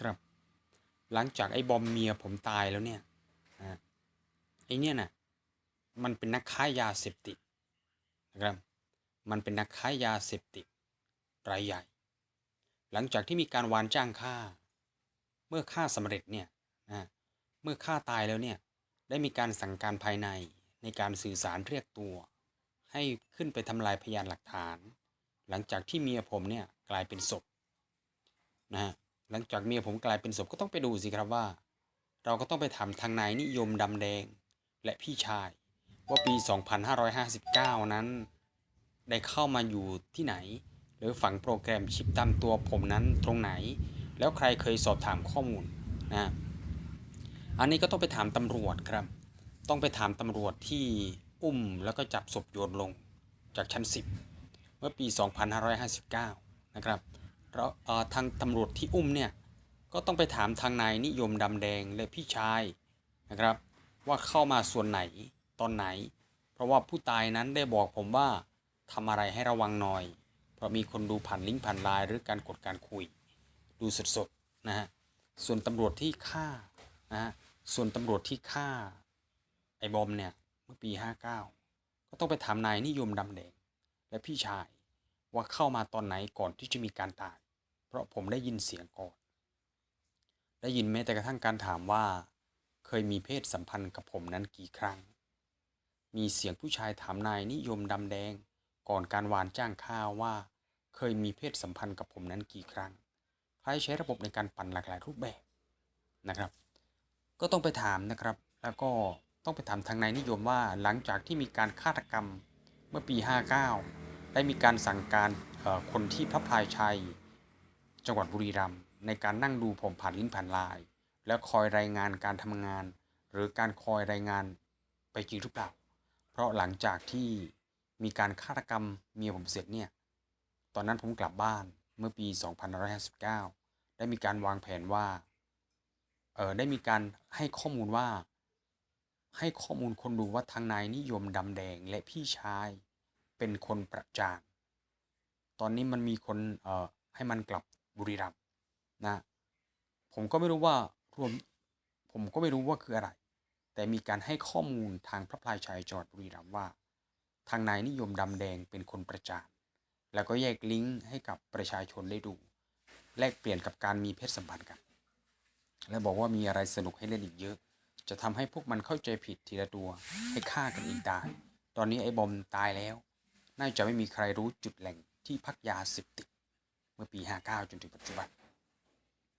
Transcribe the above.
ครับ หลังจากไอ้บอมเมียผมตายแล้วเนี่ยไอ้เนี่ยน่ะมันเป็นนักค้ายาเสพติดนะครับ มันเป็นนักค้ายาเสพติดรายใหญ่ หลังจากที่มีการวานจ้างฆ่า เมื่อฆ่าสำเร็จเนี่ยนะเมื่อฆ่าตายแล้วเนี่ยได้มีการสั่งการภายในในการสื่อสารเรียกตัว ให้ขึ้นไปทำลายพยานหลักฐาน หลังจากที่เมียผมเนี่ยกลายเป็นศพนะฮะ หลังจากเมียผมกลายเป็นศพก็ต้องไปดูสิครับว่า เราก็ต้องไปถามทางนายนิยมดำแดง และพี่ชาย ว่าปี 2559 นั้น ได้เข้ามาอยู่ที่ไหน หรือฝังโปรแกรมชิปตามตัวผมนั้นตรงไหน แล้วใครเคยสอบถามข้อมูลนะอันนี้ก็ต้องไปถามตำรวจครับ ต้องไปถามตำรวจที่อุ้มแล้วก็จับศพโยนลงจากชั้น 10 เมื่อปี 2559 นะครับแล้ว เอ่อทางตำรวจที่อุ้มเนี่ยก็ต้องไปถามทางนายนิยมดำแดงและพี่ชายนะครับ ว่าเข้ามาส่วนไหนตอนไหน เพราะว่าผู้ตายนั้นได้บอกผมว่าทำอะไรให้ระวังหน่อย เพราะมีคนดูผ่านลิงก์ผ่านไลน์หรือการกดการคุย ดูสดๆนะฮะส่วนตำรวจที่ฆ่านะฮะส่วนตำรวจที่ฆ่าไอ้บอมเนี่ยเมื่อปี 59 ก็ต้องไปถามนายนิยมดำแดงและพี่ชายว่าเข้ามาตอนไหนก่อนที่จะมีการตาย เพราะผมได้ยินเสียงก่อน ได้ยินแม้แต่กระทั่งการถามว่า เคยมีเพศสัมพันธ์กับผมนั้นกี่ครั้ง มีเสียงผู้ชายถามนายนิยมดำแดง ก่อนการวานจ้างข้าวว่า เคยมีเพศสัมพันธ์กับผมนั้นกี่ครั้งคล้ายใช้ระบบในการปั่นหลากหลายรูปแบบนะครับ ก็ต้องไปถามนะครับ แล้วก็ต้องไปถามทางนายนิยมว่าหลังจากที่มีการฆาตกรรมเมื่อปี 59 ได้มีการสั่งการคนที่พระพลายชัย จังหวัดบุรีรัมย์ในการนั่งดูผมผ่านลิ้นผ่านลน์แล้วคอยรายงานการทำงาน หรือการคอยรายงานไปจริงหรือเปล่า เพราะหลังจากที่มีการฆาตกรรมเมียผมเสร็จเนี่ย ตอนนั้นผมกลับบ้านเมื่อปี 2559 ได้มีการวางแผนว่า เออได้มีการให้ข้อมูลว่า ให้ข้อมูลคนดูว่าทางนายนิยมดำแดงและพี่ชายเป็นคนประจาน ตอนนี้มันมีคนเออให้มันกลับ บุรีรัมย์นะ ผมก็ไม่รู้ว่ารวมผมก็ไม่รู้ว่าคืออะไร แต่มีการให้ข้อมูลทางพระพลายชัยจังหวัดบุรีรัมย์ว่า ทางนายนิยมดำแดงเป็นคนประจานแล้วก็แยกลิงก์ให้กับประชาชนได้ดู แลกเปลี่ยนกับการมีเพศสัมพันธ์กัน และบอกว่ามีอะไรสนุกให้เล่นอีกเยอะ จะทำให้พวกมันเข้าใจผิดทีละตัว ให้ฆ่ากันอีกได้ตอนนี้ไอ้บอมตายแล้ว น่าจะไม่มีใครรู้จุดแหล่งที่พักยาเสพติด มื่อปี 59 จนถึงปัจจุบัน